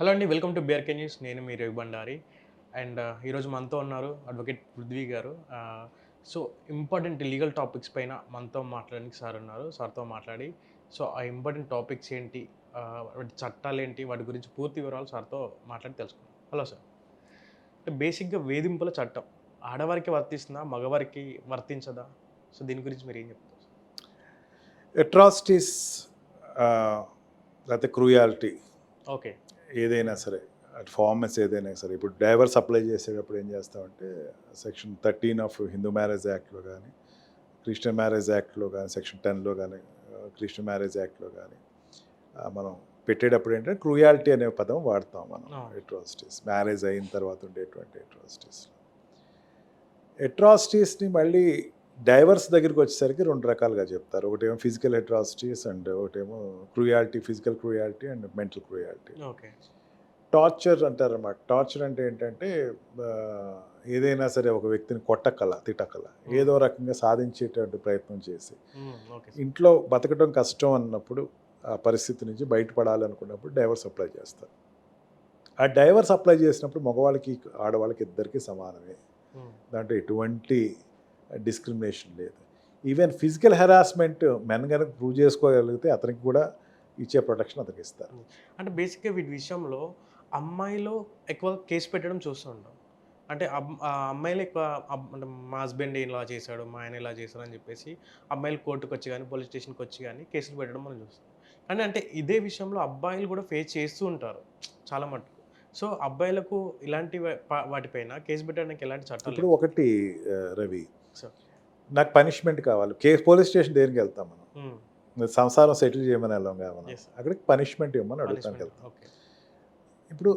Hello అండి welcome to BRK news నేను మీ రవి బండారి. అండ్ ఈరోజు మనతో ఉన్నారు అడ్వకేట్ పృథ్వీ గారు. సో ఇంపార్టెంట్ లీగల్ టాపిక్స్ పైన మనతో మాట్లాడడానికి సార్ ఉన్నారు. సార్తో మాట్లాడి సో ఆ ఇంపార్టెంట్ టాపిక్స్ ఏంటి ఆ, వాటి చట్టాలు ఏంటి వాటి గురించి పూర్తి వివరాలు సార్తో మాట్లాడి తెలుసుకుందాం. హలో సార్ అంటే బేసిక్గా వేధింపుల చట్టం. ఆడవారికి వర్తిస్తుందా మగవారికి వర్తించదా? సో దీని గురించి మీరు ఏం చెప్తారు అట్రాసిటీస్ లేకపోతే క్రూయాలిటీ ఓకే ఏదైనా సరే అటు ఫార్మస్ ఏదైనా సరే ఇప్పుడు డైవర్స్ అప్లై చేసేటప్పుడు ఏం చేస్తామంటే section thirteen of Hindu marriage యాక్ట్లో కానీ క్రిస్టియన్ మ్యారేజ్ యాక్ట్లో కానీ సెక్షన్ టెన్లో కానీ క్రిస్టియన్ మ్యారేజ్ యాక్ట్లో కానీ మనం పెట్టేటప్పుడు ఏంటంటే క్రూయాలిటీ అనే పదం వాడతాం మనం. అట్రాసిటీస్ మ్యారేజ్ అయిన తర్వాత ఉండేటువంటి అట్రాసిటీస్ అట్రాసిటీస్ని మళ్ళీ డైవర్స్ దగ్గరికి వచ్చేసరికి రెండు రకాలుగా చెప్తారు. ఒకటేమో ఫిజికల్ అట్రాసిటీస్ అండ్ ఒకటేమో cruelty physical cruelty and mental cruelty. Okay. Torture అంటారన్నమాట. Torture అంటే ఏంటంటే ఏదైనా సరే ఒక వ్యక్తిని కొట్టకల తిట్టకల ఏదో రకంగా సాధించేటువంటి ప్రయత్నం చేసి. ఓకే. ఇంట్లో బతకడం కష్టం అన్నప్పుడు ఆ పరిస్థితి నుంచి బయటపడాలనుకున్నప్పుడు డైవర్స్ అప్లై చేస్తారు. ఆ డైవర్స్ అప్లై చేసినప్పుడు మగవాళ్ళకి ఆడవాళ్ళకి ఇద్దరికి సమానమే. దాంట్లో ఎటువంటి డిస్క్రిమినేషన్ లేదు. ఈవెన్ ఫిజికల్ హెరాస్మెంట్ మెన్ కనుక ప్రూవ్ చేసుకోగలిగితే అతనికి కూడా ఇచ్చే ప్రొటెక్షన్ అతనికి ఇస్తారు. అంటే బేసిక్గా వీటి విషయంలో అమ్మాయిలో ఎక్కువ కేసు పెట్టడం చూస్తుంటాం అంటే అమ్మాయిలు ఎక్కువ అంటే మా హస్బెండ్ ఇలా చేశాడు మా ఆయన ఇలా చేశాడు అని చెప్పేసి అమ్మాయిలు కోర్టుకు వచ్చి కానీ పోలీస్ స్టేషన్కి వచ్చి కానీ కేసులు పెట్టడం మనం చూస్తాం. కానీ అంటే ఇదే విషయంలో అబ్బాయిలు కూడా ఫేస్ చేస్తూ ఉంటారు చాలా మటుకు. సో అబ్బాయిలకు ఇలాంటి వాటిపైన కేసు పెట్టడానికి ఎలాంటి చట్టాలు ఇప్పుడు ఒకటి రవి. నాకు పనిష్మెంట్ కావాలి కేసు పోలీస్ స్టేషన్ దేనికి వెళ్తాం మనం ఉమ్, సంసారం సెటిల్ చేయమని వెళ్ళాం sir. అక్కడికి పనిష్మెంట్ ఇవ్వమని అడుగుతానికి. వెళ్తాం. ఇప్పుడు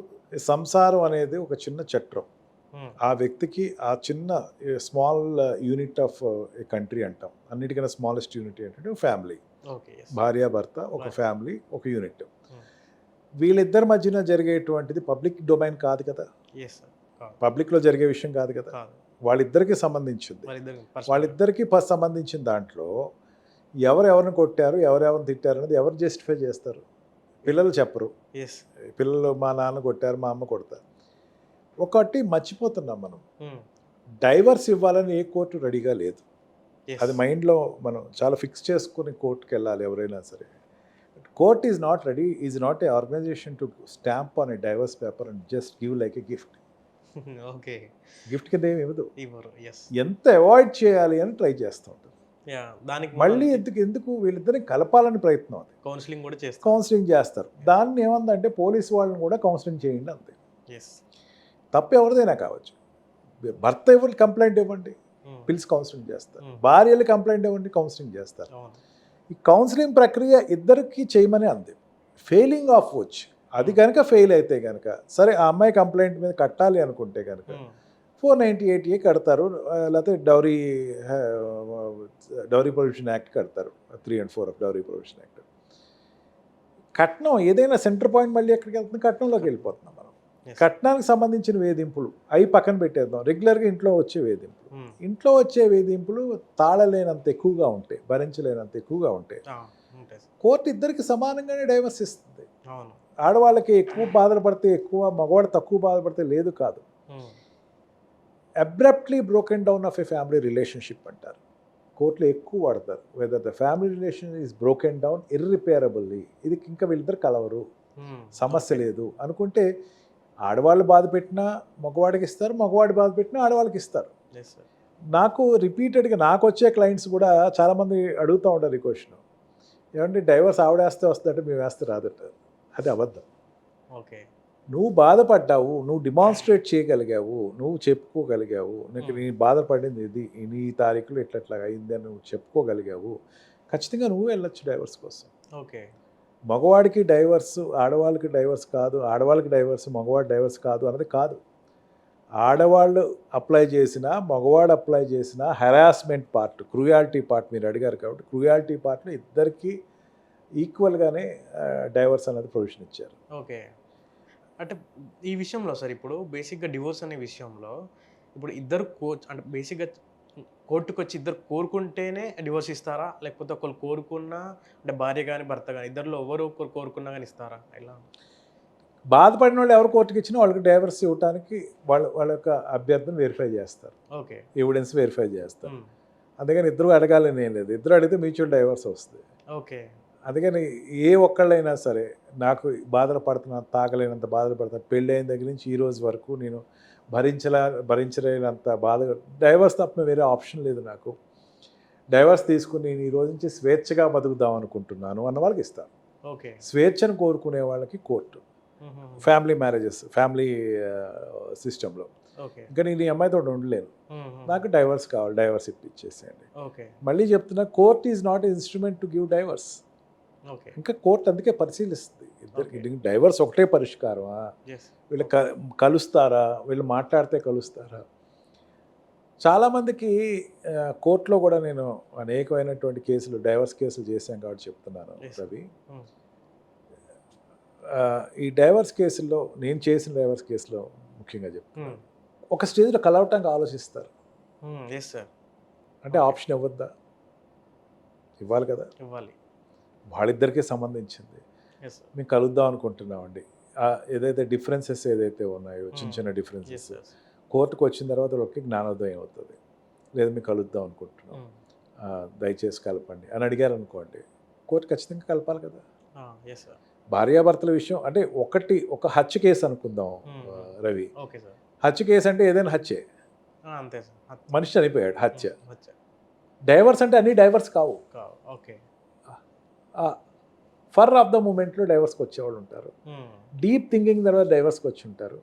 సంసారం అనేది ఒక చిన్న చట్రం ఉమ్, ఆ వ్యక్తికి ఆ చిన్న small unit of a country అంటాం అన్నిటికన్నా స్మాలెస్ట్ యూనిట్ ఏంటంటే ఫ్యామిలీ. భార్య భర్త ఒక. ఫ్యామిలీ ఒక యూనిట్ Hmm. వీళ్ళిద్దరి మధ్యన జరిగేటువంటిది పబ్లిక్ డొమైన్ కాదు కదా పబ్లిక్లో జరిగే విషయం కదా కాదు. వాళ్ళిద్దరికి సంబంధించింది. వాళ్ళిద్దరికి సంబంధించిన దాంట్లో ఎవరు ఎవరిని కొట్టారు ఎవరెవరిని తిట్టారు అనేది ఎవరు జస్టిఫై చేస్తారు? పిల్లలు చెప్పరు. పిల్లలు మా నాన్న కొట్టారు మా అమ్మ కొడతారు. ఒకటి మర్చిపోతున్నాం మనం. ఉమ్, డైవర్స్ ఇవ్వాలని ఏ కోర్టు రెడీగా లేదు. అది మైండ్లో మనం చాలా ఫిక్స్ చేసుకుని కోర్టుకి వెళ్ళాలి ఎవరైనా సరే. Court is not ready is not a organization to stamp on a divorce paper and just give like a gift. Okay. Gift కింద ఏమి ఇవ్వదు. ఇవ్వరు. ఎంత అవాయిడ్ చేయాలి అని ట్రై చేస్తూ ఉంటుంది దానికి మళ్ళీ ఎందుకు ఎందుకు వీళ్ళిద్దరిని కలపాలని ప్రయత్నం అది. కౌన్సిలింగ్ కూడా చేస్తాం కౌన్సిలింగ్ చేస్తారు. దాన్ని ఏమందంటే పోలీస్ వాళ్ళని కూడా కౌన్సిలింగ్ చేయండి అంతే. తప్పు ఎవరిదైనా కావచ్చు. భర్త ఎవరు కంప్లైంట్ ఇవ్వండి పిలిచి కౌన్సిలింగ్ చేస్తారు. Hmm. భార్యలు కంప్లైంట్ ఇవ్వండి కౌన్సిలింగ్ చేస్తారు. ఈ కౌన్సిలింగ్ ప్రక్రియ ఇద్దరికి చేయమని అంది. ఫెయిలింగ్ ఆఫ్ వచ్చి అది కనుక ఫెయిల్ అయితే కనుక సరే ఆ అమ్మాయి కంప్లైంట్ మీద కట్టాలి అనుకుంటే కనుక ఫోర్ నైంటీ ఎయిట్ ఏ కడతారు లేకపోతే డౌరీ డౌరీ ప్రొవిషన్ యాక్ట్ కడతారు three and four of dowry provision act కట్నం ఏదైనా సెంటర్ పాయింట్ మళ్ళీ ఎక్కడికి వెళ్తుంది? కట్నంలోకి వెళ్ళిపోతున్నాం మనం. కట్నానికి సంబంధించిన వేధింపులు అవి పక్కన పెట్టేద్దాం. రెగ్యులర్గా ఇంట్లో వచ్చే వేధింపులు. ఉమ్, ఇంట్లో వచ్చే వేధింపులు తాళలేనంత ఎక్కువగా ఉంటాయి భరించలేనంత ఎక్కువగా ఉంటాయి. కోర్టు ఇద్దరికి సమానంగానే డైవర్స్ ఇస్తుంది. అవును. ఆడవాళ్ళకి ఎక్కువ బాధపడితే ఎక్కువ మగవాడు తక్కువ బాధపడితే లేదు కాదు. Abruptly broken down of a family relationship అంటారు. కోర్టులో ఎక్కువ వాడతారు. Whether the family relation is broken down irreparably ఇది ఇంకా వీళ్ళిద్దరు కలవరు. ఉమ్, సమస్య లేదు. అనుకుంటే ఆడవాళ్ళు బాధ పెట్టినా మగవాడికి ఇస్తారు మగవాడు బాధ పెట్టినా ఆడవాళ్ళకి ఇస్తారు. నాకు రిపీటెడ్గా నాకు వచ్చే క్లయింట్స్ కూడా చాలామంది అడుగుతూ ఉంటారు ఈ క్వశ్చన్ ఏమంటే డైవర్స్ ఆవిడేస్తే వస్తుందంటే మేము వేస్తే రాదట అది అబద్ధం. ఓకే. నువ్వు బాధపడ్డావు నువ్వు డిమాన్స్ట్రేట్ చేయగలిగావు నువ్వు చెప్పుకోగలిగావు నీకు నీ బాధపడింది ఇది నీ తారీఖులో ఇట్లా అయింది అని నువ్వు చెప్పుకోగలిగావు ఖచ్చితంగా నువ్వు వెళ్ళొచ్చు డైవర్స్ కోసం. ఓకే. మగవాడికి డైవర్స్ ఆడవాళ్ళకి డైవర్స్ కాదు ఆడవాళ్ళకి డైవర్స్ మగవాడు డైవర్స్ కాదు అన్నది కాదు. ఆడవాళ్ళు అప్లై చేసిన మగవాడు అప్లై చేసిన హెరాస్మెంట్ పార్ట్ క్రూయాలిటీ పార్ట్ మీరు అడిగారు కాబట్టి క్రూయాలిటీ పార్ట్లో ఇద్దరికి ఈక్వల్గానే డైవర్స్ అనేది ప్రొవిజన్ ఇచ్చారు. ఓకే. అంటే ఈ విషయంలో సార్ ఇప్పుడు బేసిక్గా డివోర్స్ అనే విషయంలో ఇప్పుడు ఇద్దరు కో అంటే బేసిక్గా కోర్టుకు వచ్చి ఇద్దరు కోరుకుంటేనే డివోర్స్ ఇస్తారా? లేకపోతే ఒకరు కోరుకున్నా అంటే భార్య కానీ భర్త కానీ ఇద్దరిలో ఎవరు ఒకరు కోరుకున్నా కానీ ఇస్తారా? ఇలా బాధపడిన వాళ్ళు ఎవరు కోర్టుకి ఇచ్చినా వాళ్ళకి డైవర్స్ ఇవ్వడానికి వాళ్ళ వాళ్ళ యొక్క అభ్యర్థన వెరిఫై చేస్తారు. ఓకే. ఎవిడెన్స్ వెరిఫై చేస్తారు. అందుకని ఇద్దరు అడగాలని ఏం లేదు. ఇద్దరు అడిగితే మ్యూచువల్ డైవర్స్ వస్తుంది ఓకే. అందుకని ఏ ఒక్కళ్ళైనా సరే నాకు బాధలు పడుతున్నా తాగలేనంత బాధలు పడుతున్నా పెళ్ళి అయిన దగ్గర నుంచి ఈ రోజు వరకు నేను భరించలే భరించలేనంత బాధ డైవర్స్ తప్ప వేరే ఆప్షన్ లేదు నాకు. డైవర్స్ తీసుకుని నేను ఈ రోజు నుంచి స్వేచ్ఛగా బతుకుదాం అనుకుంటున్నాను అన్న వాళ్ళకి ఇస్తాను ఓకే. స్వేచ్ఛను కోరుకునే వాళ్ళకి కోర్టు. ఫ్యామిలీ మ్యారేజెస్ ఫ్యామిలీ సిస్టంలో. ఓకే. ఇంకా నేను ఈ అమ్మాయితో ఉండలేను. నాకు డైవర్స్ కావాలి డైవర్స్ ఇప్పించేసేయండి ఓకే. మళ్ళీ చెప్తున్నా court is not instrument to give divorce. ఇంకా కోర్ట్ అందుకే పరిశీలిస్తుంది. ఇద్దరికి. డైవర్స్ ఒకటే పరిష్కారమా? వీళ్ళు కలుస్తారా? వీళ్ళు మాట్లాడితే కలుస్తారా? చాలామందికి కోర్టులో కూడా నేను అనేకమైనటువంటి కేసులు డైవర్స్ కేసులు చేశాను కాబట్టి చెప్తున్నాను. రవి. Hmm. ఈ డైవర్స్ కేసుల్లో నేను చేసిన డైవర్స్ కేసులో ముఖ్యంగా చెప్తాను ఒక స్టేజ్లో కలవటానికి ఆలోచిస్తారు. సార్ అంటే ఆప్షన్ ఇవ్వద్దా? ఇవ్వాలి కదా? ఇవ్వాలి. వాళ్ళిద్దరికీ సంబంధించింది. మేము కలుద్దాం అనుకుంటున్నామండి. ఏదైతే డిఫరెన్సెస్ ఏదైతే ఉన్నాయో చిన్న Hmm. చిన్న ఎస్ డిఫరెన్సెస్ కోర్టుకు వచ్చిన తర్వాత వాళ్ళకి జ్ఞానోదయం అవుతుంది. లేదా మేము కలుద్దాం అనుకుంటున్నాం. ఆ, దయచేసి కలపండి. అని అడిగారు అనుకోండి. కోర్టు ఖచ్చితంగా కలపాలి కదా. భార్యాభర్తల విషయం అంటే ఒకటి ఒక హత్య కేసు అనుకుందాం Hmm. రవి. హత్య కేసు అంటే ఏదైనా హత్యే. మనిషి చనిపోయాడు హత్య. డైవర్స్ అంటే అన్ని డైవర్స్ కావు. కావు. ఓకే ఫర్ ఆఫ్ ద మూమెంట్లో డైవర్స్కి వచ్చేవాళ్ళు ఉంటారు. డీప్ థింకింగ్ తర్వాత డైవర్స్కి వచ్చి ఉంటారు.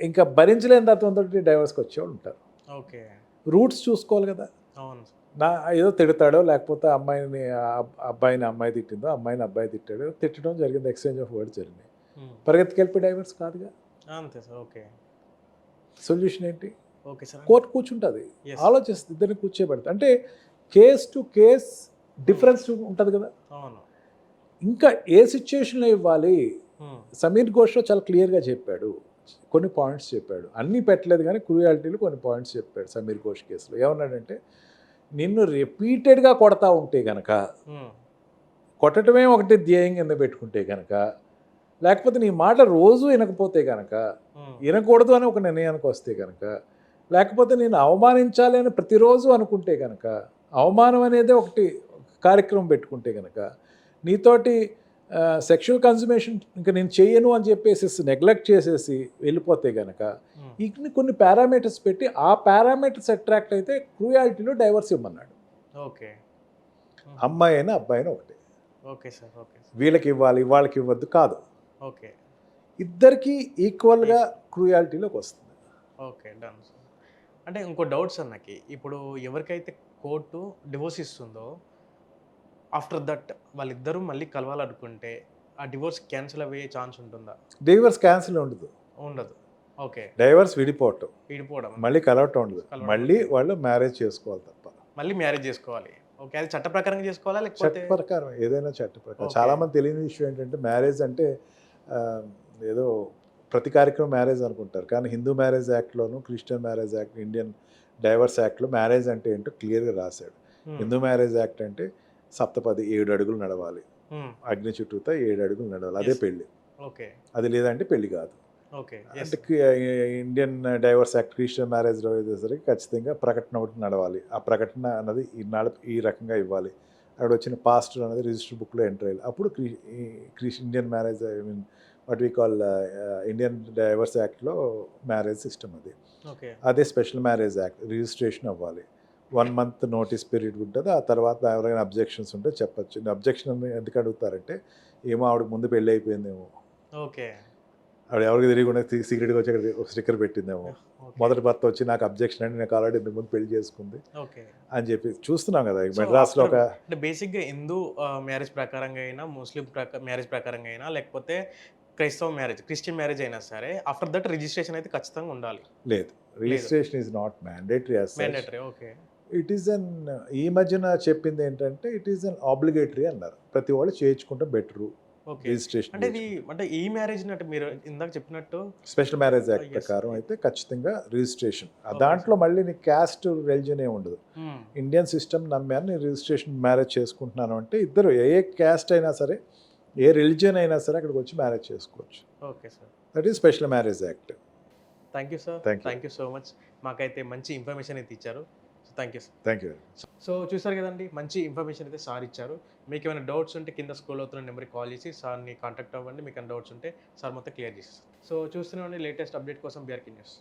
ఇంకా భరించలేని తత్వంతో డైవర్స్కి వచ్చేవాళ్ళు ఉంటారు. ఓకే. రూట్స్ చూసుకోవాలి కదా. అవును. నా ఏదో తిడతాడో లేకపోతే అమ్మాయిని అబ్బాయిని అమ్మాయి తిట్టిందో అమ్మాయిని అబ్బాయి తిట్టాడో తిట్టడం జరిగింది ఎక్స్చేంజ్ ఆఫ్ వర్డ్స్ జరిగింది. పరిగెత్తుకెళ్ళి డైవర్స్ కాదుగా. అంతే సార్ ఓకే. సొల్యూషన్ ఏంటి? Okay sir. కోర్టు కూర్చుంటుంది. ఆలోచిస్తుంది ఇద్దరిని కూర్చోబెడుతుంది అంటే కేస్ టు కేస్ డిఫరెన్స్ ఉంటుంది కదా. అవును ఇంకా ఏ సిచ్యుయేషన్లో ఇవ్వాలి. సమీర్ ఘోష్లో చాలా క్లియర్గా చెప్పాడు కొన్ని పాయింట్స్ చెప్పాడు అన్నీ పెట్టలేదు కానీ క్రూయాలిటీలు కొన్ని పాయింట్స్ చెప్పాడు సమీర్ ఘోష్ కేసులో ఏమన్నాడంటే నిన్ను రిపీటెడ్గా కొడతా ఉంటే గనక Hmm. కొట్టడమే ఒకటి ధ్యేయం కింద పెట్టుకుంటే కనుక లేకపోతే నీ మాట రోజు వినకపోతే కనుక. వినకూడదు అని ఒక నిర్ణయానికి వస్తే కనుక లేకపోతే నేను అవమానించాలి అని ప్రతిరోజు అనుకుంటే కనుక అవమానం అనేది ఒకటి కార్యక్రమం పెట్టుకుంటే కనుక నీతోటి సెక్షువల్ కన్సుమేషన్ ఇంకా నేను చెయ్యను అని చెప్పేసి నెగ్లెక్ట్ చేసేసి వెళ్ళిపోతే కనుక Hmm. ఇన్ని కొన్ని పారామీటర్స్ పెట్టి ఆ పారామీటర్స్ అట్రాక్ట్ అయితే క్రూయాలిటీలో డైవర్స్ ఇవ్వమన్నాడు. ఓకే. అమ్మాయి అయినా అబ్బాయి అయినా ఒకటే. ఓకే సార్ ఓకే వీళ్ళకి ఇవ్వాలి వాళ్ళకి ఇవ్వద్దు కాదు. ఓకే. ఇద్దరికి ఈక్వల్గా క్రూయాలిటీలోకి వస్తుంది. Okay done sir. అంటే ఇంకో డౌట్ సార్ నాకు. ఇప్పుడు ఎవరికైతే కోర్టు డివోర్స్ ఇస్తుందో ఆఫ్టర్ దట్ వాళ్ళిద్దరూ మళ్ళీ కలవాలనుకుంటే ఆ డివోర్స్ క్యాన్సిల్ అయ్యే ఛాన్స్ ఉంటుందా? డైవర్స్ క్యాన్సిల్ ఉండదు. ఉండదు. ఓకే. డైవర్స్ విడిపోవటం. విడిపోవడం. మళ్ళీ కలవటం ఉండదు. మళ్ళీ వాళ్ళు మ్యారేజ్ చేసుకోవాలి తప్ప. మళ్ళీ మ్యారేజ్ చేసుకోవాలి. ఓకే. అది చట్ట ప్రకారం చేసుకోవాలా చట్ట లేకపోతే ప్రకారం ఏదైనా చట్ట ప్రకారం. చాలా మంది తెలియని విషయం ఏంటంటే మ్యారేజ్ అంటే ఏదో ప్రతి కార్యక్రమం మ్యారేజ్ అనుకుంటారు. కానీ Hindu marriage యాక్ట్లోను Christian marriage act Indian divorce యాక్ట్లో మ్యారేజ్ అంటే ఏంటో క్లియర్గా రాశాడు. హిందూ మ్యారేజ్ యాక్ట్ అంటే సప్తపది ఏడు అడుగులు నడవాలి. అగ్ని చుట్టూతో ఏడు అడుగులు నడవాలి. అదే. పెళ్ళి ఓకే. అది లేదంటే పెళ్ళి కాదు. ఓకే. అంటే ఇండియన్ డైవర్స్ యాక్ట్ క్రిస్టియన్ మ్యారేజ్లో అయ్యేసరికి ఖచ్చితంగా ప్రకటన ఒకటి నడవాలి. ఆ ప్రకటన అన్నది ఈ నడ ఈ రకంగా ఇవ్వాలి. అక్కడ వచ్చిన పాస్టర్ అనేది రిజిస్టర్ బుక్లో ఎంటర్ అయ్యాలి అప్పుడు క్రి Indian marriage I mean what we call Indian divorce యాక్ట్లో మ్యారేజ్ సిస్టమ్ అది. అదే స్పెషల్ మ్యారేజ్ యాక్ట్ రిజిస్ట్రేషన్ అవ్వాలి. వన్ మంత్ నోటీస్ పీరియడ్ ఉంటుంది. ఆ తర్వాత ఎవరైనా అబ్జెక్షన్స్ ఉంటే చెప్పచ్చు. అబ్జెక్షన్ ఎందుకు అడుగుతారంటే ఏమో ఆవిడకి ముందు పెళ్ళి అయిపోయిందేమో. ఓకే. ఆవిడ ఎవరికి తెలియకుండా సీక్రెట్గా వచ్చి అక్కడ ఒక స్టిక్కర్ పెట్టిందేమో. మొదటి భర్త వచ్చి నాకు అబ్జెక్షన్ అండి నాకు ఆల్రెడీ ఇంతకు ముందు పెళ్ళి చేసుకుంది ఓకే. అని చెప్పి చూస్తున్నాం కదా. మెడ్రాస్లో ఒక అంటే బేసిక్గా హిందూ మ్యారేజ్ ప్రకారంగా అయినా ముస్లిం మ్యారేజ్ ప్రకారంగా అయినా లేకపోతే క్రైస్తవ మ్యారేజ్ క్రిస్టియన్ మ్యారేజ్ అయినా సరే ఆఫ్టర్ దట్ రిజిస్ట్రేషన్ అయితే ఖచ్చితంగా ఉండాలి. లేదు. Registration is not mandatory mandatory okay. It is అన్ ఈ మధ్యన చెప్పింది ఏంటంటే ఇట్ ఈస్ అన్ ఆబ్లిగేటరీ అన్నారు. ప్రతి వాళ్ళు చేయించుకుంటే బెటరు రిజిస్ట్రేషన్ అంటే ఇది అంటే ఈ మ్యారేజ్ అంటే మీరు ఇందాక చెప్పినట్టు స్పెషల్ మ్యారేజ్ యాక్ట్. ప్రకారం అయితే ఖచ్చితంగా రిజిస్ట్రేషన్ Okay, దాంట్లో మళ్ళీ నీ క్యాస్ట్ రెలిజన్ ఏ ఉండదు. Hmm, ఇండియన్ సిస్టమ్ నమ్మాను నేను రిజిస్ట్రేషన్ మ్యారేజ్ చేసుకుంటున్నాను అంటే ఇద్దరు ఏ ఏ క్యాస్ట్ అయినా సరే ఏ రిలీజియన్ అయినా సరే అక్కడికి వచ్చి మ్యారేజ్ చేసుకోవచ్చు. Okay sir that is special marriage act thank you sir. Thank you so much మాకైతే మంచి ఇన్ఫర్మేషన్ అయితే ఇచ్చారు. Thank you sir thank you so చూసారు కదండి మంచి ఇన్ఫర్మేషన్ అయితే సార్ ఇచ్చారు. మీకు ఏమైనా డౌట్స్ ఉంటే కింద స్కూల్ అవుతున్న నెంబర్కి కాల్ చేసి సార్ని కాంటాక్ట్ అవ్వండి మీకు ఏమైనా డౌట్స్ ఉంటే సార్ మొత్తం క్లియర్ చేసి సో చూస్తూనే లేటెస్ట్ అప్డేట్ కోసం బీఆర్కి న్యూస్